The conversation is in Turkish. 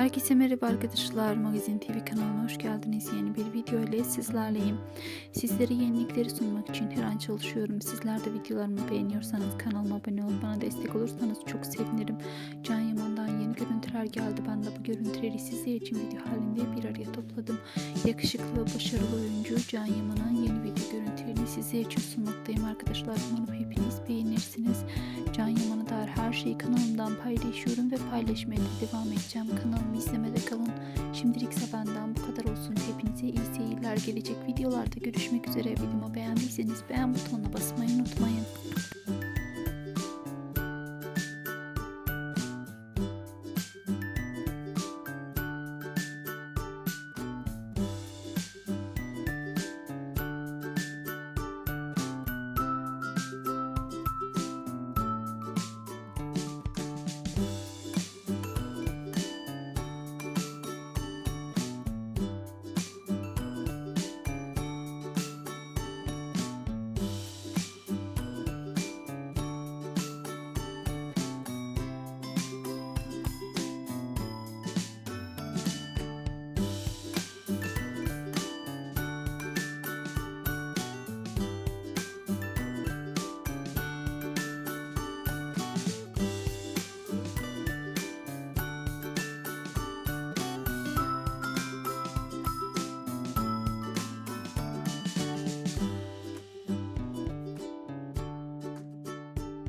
Herkese merhaba arkadaşlar. Magazin TV kanalına hoş geldiniz. Yeni bir video ile sizlerleyim. Sizlere yenilikleri sunmak için her an çalışıyorum. Sizler de videolarımı beğeniyorsanız kanalıma abone olup bana destek olursanız çok sevinirim. Can Yaman'dan yeni görüntüler geldi. Ben de bu görüntüleri sizler için video halinde bir araya topladım. Yakışıklı ve başarılı oyuncu Can Yaman'ın yeni video görüntülerini sizler için sunmaktayım arkadaşlar. Umarım hepiniz beğenirsiniz. Şeyi kanalımdan paylaşıyorum ve paylaşmaya da devam edeceğim. Kanalımı izlemede kalın. Şimdilik ise benden bu kadar olsun. Hepinize iyi seyirler. Gelecek videolarda görüşmek üzere. Videomu beğendiyseniz beğen butonuna basmayı unutmayın.